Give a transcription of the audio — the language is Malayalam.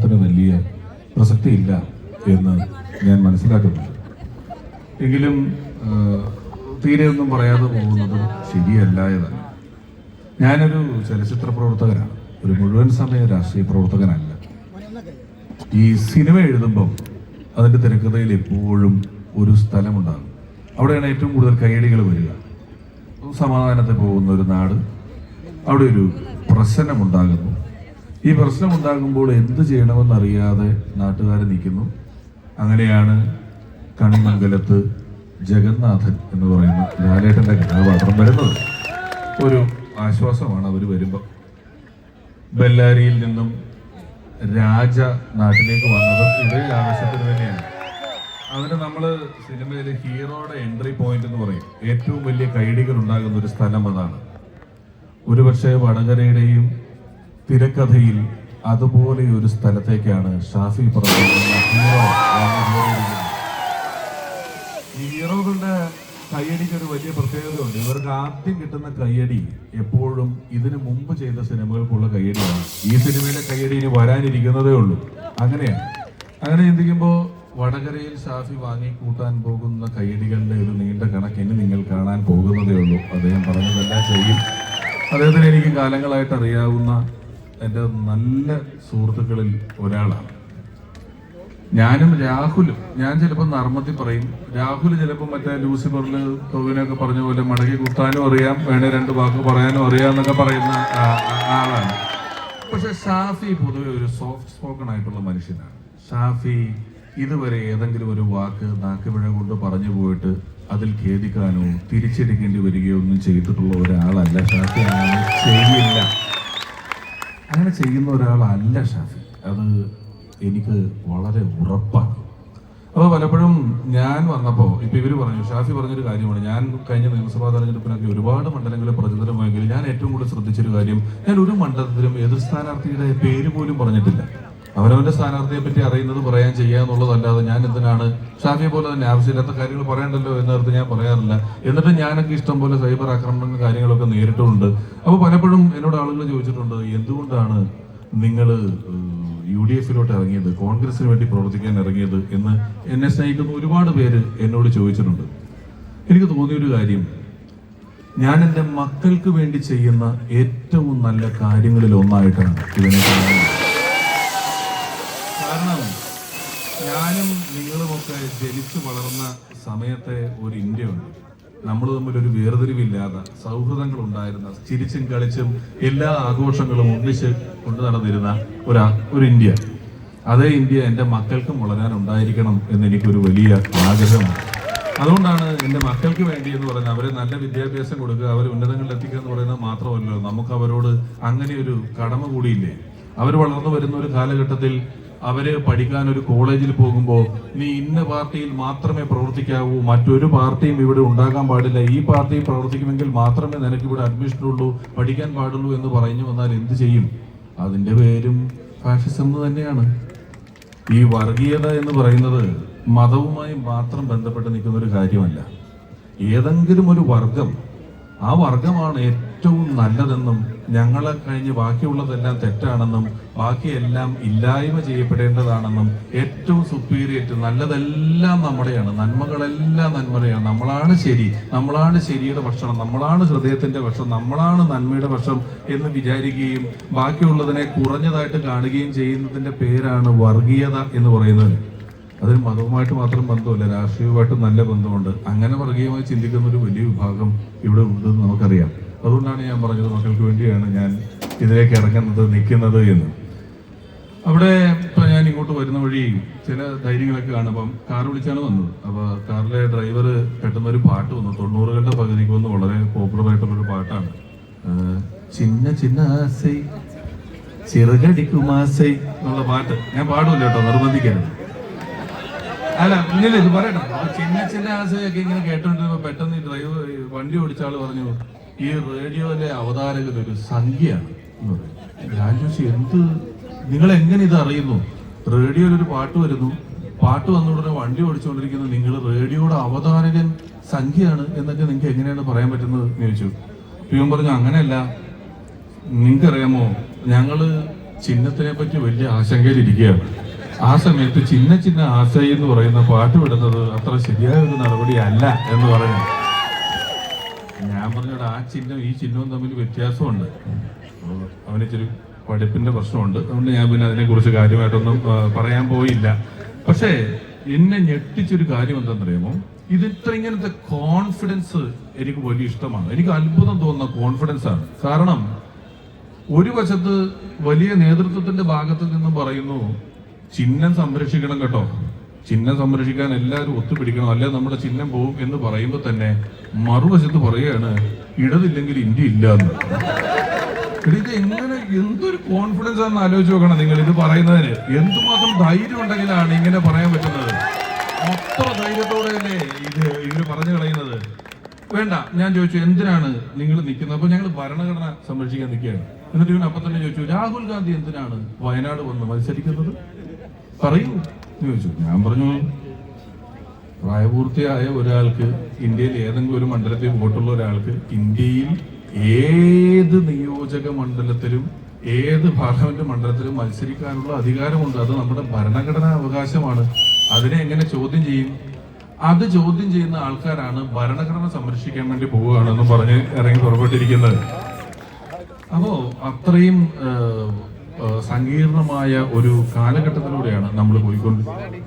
ത്തിന് വലിയ പ്രസക്തിയില്ല എന്ന് ഞാൻ മനസ്സിലാക്കുന്നു എങ്കിലും തീരെ ഒന്നും പറയാതെ പോകുന്നത് ശരിയല്ല എന്നല്ല. ഞാനൊരു ചലച്ചിത്ര പ്രവർത്തകനാണ്. ഒരു മുഴുവൻ സമയ രാഷ്ട്രീയ പ്രവർത്തകനല്ല. ഈ സിനിമ എഴുതുമ്പം അതിന്റെ തിരക്കഥയിൽ എപ്പോഴും ഒരു സ്ഥലമുണ്ടാകും. അവിടെയാണ് ഏറ്റവും കൂടുതൽ കൈയടികൾ വരിക. സമാധാനത്തിൽ പോകുന്ന ഒരു നാട് അവിടെ ഒരു പ്രശ്നമുണ്ടാകുന്നു. ഈ പ്രശ്നമുണ്ടാകുമ്പോൾ എന്ത് ചെയ്യണമെന്നറിയാതെ നാട്ടുകാർ നിൽക്കുന്നു. അങ്ങനെയാണ് കണിമംഗലത്ത് ജഗന്നാഥൻ എന്ന് പറയുന്ന ലാലേട്ടന്റെ കഥാപാത്രം വരുന്നത്. ഒരു ആശ്വാസമാണ് അവർ വരുമ്പോൾ ബെല്ലാരിയിൽ നിന്നും രാജ നാട്ടിലേക്ക് വന്നതും ഇതേ ആവശ്യത്തിന് തന്നെയാണ്. അതിന് നമ്മൾ സിനിമയിൽ ഹീറോയുടെ എൻട്രി പോയിന്റ് എന്ന് പറയും. ഏറ്റവും വലിയ കൈഡികൾ ഉണ്ടാകുന്ന ഒരു സ്ഥലം അതാണ്. ഒരുപക്ഷെ വടകരയുടെയും തിരക്കഥയിൽ അതുപോലെ ഒരു സ്ഥലത്തേക്കാണ് ഷാഫി പറഞ്ഞ ഹീറോ വന്നുകയറിയിരിക്കുന്നത്. ഈ ഹീറോകളുടെ കയ്യടിക്ക് ഒരു വലിയ പ്രത്യേകതയുണ്ട്. ഇവർക്ക് ആദ്യം കിട്ടുന്ന കയ്യടി എപ്പോഴും ഇതിനു മുമ്പ് ചെയ്ത സിനിമകൾക്കുള്ള കയ്യടിയാണ്. ഈ സിനിമയിലെ കയ്യടി ഇനി വരാനിരിക്കുന്നതേ ഉള്ളൂ. അങ്ങനെയാണ് അങ്ങനെ ചിന്തിക്കുമ്പോൾ വടകരയിൽ ഷാഫി വാങ്ങി കൂട്ടാൻ പോകുന്ന കയ്യടികളുടെ ഒരു നീണ്ട കണക്ക് ഇനി നിങ്ങൾ കാണാൻ പോകുന്നതേ ഉള്ളൂ. അദ്ദേഹം പറഞ്ഞതെല്ലാം ചെയ്യും. അദ്ദേഹത്തിന് എനിക്ക് കാലങ്ങളായിട്ട് അറിയാവുന്ന എന്റെ നല്ല സുഹൃത്തുക്കളിൽ ഒരാളാണ്. ഞാനും രാഹുലും. ഞാൻ ചിലപ്പോൾ നർമ്മത്തിൽ പറയും. രാഹുൽ ചിലപ്പോൾ മറ്റേ ലൂസിഫറിൽ ടോവിനൊക്കെ പറഞ്ഞ പോലെ മടങ്ങി കുത്താനും അറിയാം. വേണേ രണ്ട് വാക്ക് പറയാനും അറിയാം എന്നൊക്കെ പറയുന്ന ആളാണ്. പക്ഷെ ഷാഫി പൊതുവെ ഒരു സോഫ്റ്റ് സ്പോക്കൺ ആയിട്ടുള്ള മനുഷ്യനാണ്. ഷാഫി ഇതുവരെ ഏതെങ്കിലും ഒരു വാക്ക് നാക്കുപിഴ കൊണ്ട് പറഞ്ഞു പോയിട്ട് അതിൽ ഖേദിക്കാനോ തിരിച്ചടിക്കേണ്ടി വരികയോ ഒന്നും ചെയ്തിട്ടുള്ള ഒരാളല്ല ഷാഫി. ചെയ്യില്ല അങ്ങനെ ചെയ്യുന്ന ഒരാളല്ല ഷാഫി. അത് എനിക്ക് വളരെ ഉറപ്പാണ്. അപ്പോൾ പലപ്പോഴും ഞാൻ വന്നപ്പോൾ ഇപ്പൊ ഇവർ പറഞ്ഞു ഷാഫി പറഞ്ഞൊരു കാര്യമാണ്. ഞാൻ കഴിഞ്ഞ നിയമസഭാ തെരഞ്ഞെടുപ്പിനൊക്കെ ഒരുപാട് മണ്ഡലങ്ങളിൽ പ്രചോദനം പോയെങ്കിൽ ഞാൻ ഏറ്റവും കൂടുതൽ ശ്രദ്ധിച്ചൊരു കാര്യം ഞാൻ ഒരു മണ്ഡലത്തിലും എതിർ സ്ഥാനാർത്ഥിയുടെ പേര് പോലും പറഞ്ഞിട്ടില്ല. അവനവന്റെ സ്ഥാനാർത്ഥിയെ പറ്റി അറിയുന്നത് പറയാൻ ചെയ്യാന്നുള്ളതല്ലാതെ ഞാൻ എന്തിനാണ് ഷാഫിയെ പോലെ തന്നെ ആവശ്യമില്ലാത്ത കാര്യങ്ങൾ പറയണ്ടല്ലോ എന്നർത്ഥം ഞാൻ പറയാറില്ല. എന്നിട്ട് ഞാനൊക്കെ ഇഷ്ടം പോലെ സൈബർ ആക്രമണങ്ങൾ കാര്യങ്ങളൊക്കെ നേരിട്ടുണ്ട്. അപ്പോൾ പലപ്പോഴും എന്നോട് ആളുകൾ ചോദിച്ചിട്ടുണ്ട് എന്തുകൊണ്ടാണ് നിങ്ങൾ യു ഡി എഫിലോട്ട് ഇറങ്ങിയത്? കോൺഗ്രസിന് വേണ്ടി പ്രവർത്തിക്കാൻ ഇറങ്ങിയത്? എന്ന് എന്നെ സ്നേഹിക്കുന്ന ഒരുപാട് പേര് എന്നോട് ചോദിച്ചിട്ടുണ്ട്. എനിക്ക് തോന്നിയൊരു കാര്യം. ഞാൻ എന്റെ മക്കൾക്ക് വേണ്ടി ചെയ്യുന്ന ഏറ്റവും നല്ല കാര്യങ്ങളിൽ ഒന്നായിട്ടാണ് ഇതിനെ കാണുന്നത് കാരണം ഞാനും നിങ്ങളുമൊക്കെ ജനിച്ചു വളർന്ന സമയത്തെ ഒരു ഇന്ത്യയുണ്ട്. നമ്മൾ തമ്മിൽ ഒരു വേർതിരിവില്ലാതെ സൗഹൃദങ്ങൾ ഉണ്ടായിരുന്ന ചിരിച്ചും കളിച്ചും എല്ലാ ആഘോഷങ്ങളും ഒന്നിച്ച് കൊണ്ടു നടന്നിരുന്ന ഒരു ഒരു ഇന്ത്യ. അതേ ഇന്ത്യ എന്റെ മക്കൾക്കും വളരാനുണ്ടായിരിക്കണം എന്ന് എനിക്കൊരു വലിയ ആഗ്രഹമാണ്. അതുകൊണ്ടാണ് എന്റെ മക്കൾക്ക് വേണ്ടി എന്ന് പറയുന്നത് അവരെ നല്ല വിദ്യാഭ്യാസം കൊടുക്കുക അവരെ ഉന്നതങ്ങളിൽ എത്തിക്കുക എന്ന് പറയുന്നത് മാത്രമല്ലല്ലോ നമുക്ക് അവരോട് അങ്ങനെ ഒരു കടമ കൂടിയില്ലേ? അവർ വളർന്നു വരുന്ന ഒരു കാലഘട്ടത്തിൽ അവർ പഠിക്കാൻ ഒരു കോളേജിൽ പോകുമ്പോൾ നീ ഇന്ന പാർട്ടിയിൽ മാത്രമേ പ്രവർത്തിക്കാവൂ മറ്റൊരു പാർട്ടിയും ഇവിടെ ഉണ്ടാകാൻ പാടില്ല. ഈ പാർട്ടി പ്രവർത്തിക്കുമെങ്കിൽ മാത്രമേ നിനക്ക് ഇവിടെ അഡ്മിഷൻ ഉള്ളൂ പഠിക്കാൻ പാടുള്ളൂ എന്ന് പറഞ്ഞു വന്നാൽ എന്ത് ചെയ്യും? അതിന്റെ പേരും ഫാഷിസം തന്നെയാണ്. ഈ വർഗീയത എന്ന് പറയുന്നത് മതവുമായി മാത്രം ബന്ധപ്പെട്ട് നിൽക്കുന്ന ഒരു കാര്യമല്ല. ഏതെങ്കിലും ഒരു വർഗം ആ വർഗമാണ് ഏറ്റവും നല്ലതെന്നും ഞങ്ങളെ കഴിഞ്ഞ് ബാക്കിയുള്ളതെല്ലാം തെറ്റാണെന്നും ബാക്കിയെല്ലാം ഇല്ലായ്മ ചെയ്യപ്പെടേണ്ടതാണെന്നും ഏറ്റവും സുപ്പീരിയറ്റ് നല്ലതെല്ലാം നമ്മുടെയാണ്. നന്മകളെല്ലാം നന്മയാണ് നമ്മളാണ് ശരി. നമ്മളാണ് ശരിയുടെ ഭക്ഷണം. നമ്മളാണ് ഹൃദയത്തിന്റെ ഭക്ഷണം. നമ്മളാണ് നന്മയുടെ ഭക്ഷണം എന്ന് വിചാരിക്കുകയും ബാക്കിയുള്ളതിനെ കുറഞ്ഞതായിട്ട് കാണുകയും ചെയ്യുന്നതിന്റെ പേരാണ് വർഗീയത എന്ന് പറയുന്നത്. അതിന് മതവുമായിട്ട് മാത്രം ബന്ധമല്ല രാഷ്ട്രീയവുമായിട്ട് നല്ല ബന്ധമുണ്ട് അങ്ങനെ വർഗീയമായി ചിന്തിക്കുന്ന ഒരു വലിയ വിഭാഗം ഇവിടെ ഉണ്ടെന്ന് നമുക്കറിയാം. അതുകൊണ്ടാണ് ഞാൻ പറഞ്ഞത് മക്കൾക്ക് വേണ്ടിയാണ് ഞാൻ ഇതിലേക്ക് ഇറങ്ങുന്നത് നിൽക്കുന്നത് എന്ന്. അവിടെ ഇപ്പൊ ഞാൻ ഇങ്ങോട്ട് വരുന്ന വഴി ചില ധൈര്യങ്ങളൊക്കെ കാണുമ്പം കാർ വിളിച്ചാണ് വന്നത്. അപ്പൊ കാറിലെ ഡ്രൈവർ പെട്ടെന്ന് ഒരു പാട്ട് വന്നു. തൊണ്ണൂറുകളുടെ പകുതിക്ക് വന്ന് വളരെ പോപ്പുലർ ആയിട്ടുള്ളൊരു പാട്ടാണ്. ചിന്ന ചിന്ന ആസൈ ചിറകടിക്കുമാസൈ എന്നുള്ള പാട്ട്. ഞാൻ പാടില്ല കേട്ടോ നിർബന്ധിക്കരുത്. അല്ല ഇങ്ങനെ ഇത് പറയണം അപ്പൊ ചിന്ന ചിന്ന ആശയൊക്കെ ഇങ്ങനെ കേട്ടോണ്ടിരുമ്പോ പെട്ടെന്ന് ഡ്രൈവർ വണ്ടി ഓടിച്ച ആൾ പറഞ്ഞു ഈ റേഡിയോയിലെ അവതാരകൻ ഒരു സംഖ്യയാണ് എന്ന് പറഞ്ഞു. ഞാൻ ചോദിച്ചു എന്ത്? നിങ്ങൾ എങ്ങനെ ഇത് അറിയുന്നു? റേഡിയോയിൽ ഒരു പാട്ട് വരുന്നു. പാട്ട് വന്ന ഉടനെ വണ്ടി ഓടിച്ചുകൊണ്ടിരിക്കുന്ന. നിങ്ങൾ റേഡിയോയുടെ അവതാരകൻ സംഖ്യയാണ് എന്നൊക്കെ നിങ്ങൾക്ക് എങ്ങനെയാണ് പറയാൻ പറ്റുന്നത്? എന്ന് ചോദിച്ചു. ഇവൻ പറഞ്ഞു അങ്ങനെയല്ല. നിങ്ങൾക്കറിയാമോ ഞങ്ങൾ ചിഹ്നത്തിനെ പറ്റി വലിയ ആശങ്കയിലിരിക്കുകയാണ്. ആ സമയത്ത് ചിന്ന ചിന്ന ആശയ എന്ന് പറയുന്ന പാട്ട് വിടുന്നത് അത്ര ശരിയായ ഒരു നടപടിയല്ല എന്ന് പറഞ്ഞു ഞാൻ പറഞ്ഞോട് ആ ചിഹ്നം ഈ ചിഹ്നവും തമ്മിൽ വ്യത്യാസമുണ്ട്. അവന് ഇച്ചിരി പഠിപ്പിന്റെ പ്രശ്നമുണ്ട്. അതുകൊണ്ട് ഞാൻ പിന്നെ അതിനെക്കുറിച്ച് കാര്യമായിട്ടൊന്നും പറയാൻ പോയില്ല. പക്ഷേ എന്നെ ഞെട്ടിച്ചൊരു കാര്യം എന്താണെന്നറിയാമോ? ഇത് ഇത്ര ഇങ്ങനത്തെ കോൺഫിഡൻസ് എനിക്ക് വലിയ ഇഷ്ടമാണ്. എനിക്ക് അത്ഭുതം തോന്നുന്ന കോൺഫിഡൻസ് ആണ്. കാരണം ഒരു വശത്ത് വലിയ നേതൃത്വത്തിന്റെ ഭാഗത്ത് നിന്നും പറയുന്നു ചിഹ്നം സംരക്ഷിക്കണം കേട്ടോ. ചിഹ്നം സംരക്ഷിക്കാൻ എല്ലാവരും ഒത്തുപിടിക്കണം. അല്ലെ നമ്മുടെ ചിഹ്നം പോകും എന്ന് പറയുമ്പോൾ തന്നെ മറുവശത്ത് പറയുകയാണ് ഇടതില്ലെങ്കിൽ ഇന്ത്യ ഇല്ല എന്ന്. ഇത് എങ്ങനെ എന്തൊരു കോൺഫിഡൻസ് ആണെന്ന് ആലോചിച്ച് നോക്കണം നിങ്ങൾ ഇത് പറയുന്നതിന്. എന്തുമാത്രം ധൈര്യം ഉണ്ടെങ്കിലാണ് ഇങ്ങനെ പറയാൻ പറ്റുന്നത്? അത്ര ധൈര്യത്തോടെയല്ലേ ഇത് ഇവർ പറഞ്ഞു കളയുന്നത്? വേണ്ട ഞാൻ ചോദിച്ചു എന്തിനാണ് നിങ്ങൾ നിൽക്കുന്നത്? അപ്പൊ ഞങ്ങൾ ഭരണഘടന സംരക്ഷിക്കാൻ നിൽക്കുകയാണ്. എന്നിട്ട് ഇവൻ അപ്പൊ തന്നെ ചോദിച്ചു രാഹുൽ ഗാന്ധി എന്തിനാണ് വയനാട് വന്ന് മത്സരിക്കുന്നത്? പറയൂ. ചോദിച്ചു. ഞാൻ പറഞ്ഞു പ്രായപൂർത്തിയായ ഒരാൾക്ക് ഇന്ത്യയിൽ ഏതെങ്കിലും ഒരു മണ്ഡലത്തിൽ വോട്ടുള്ള ഒരാൾക്ക് ഇന്ത്യയിൽ ഏത് നിയോജക മണ്ഡലത്തിലും ഏത് പാർലമെന്റ് മണ്ഡലത്തിലും മത്സരിക്കാനുള്ള അധികാരമുണ്ട്. അത് നമ്മുടെ ഭരണഘടനാ അവകാശമാണ്. അതിനെ എങ്ങനെ ചോദ്യം ചെയ്യും? അത് ചോദ്യം ചെയ്യുന്ന ആൾക്കാരാണ് ഭരണഘടന സംരക്ഷിക്കാൻ വേണ്ടി പോവുകയാണെന്ന് പറഞ്ഞ് ഇറങ്ങി പുറപ്പെട്ടിരിക്കുന്നത്. അപ്പോ അത്രയും സങ്കീർണമായ ഒരു കാലഘട്ടത്തിലൂടെയാണ് നമ്മൾ പോയിക്കൊണ്ടിരിക്കുന്നത്.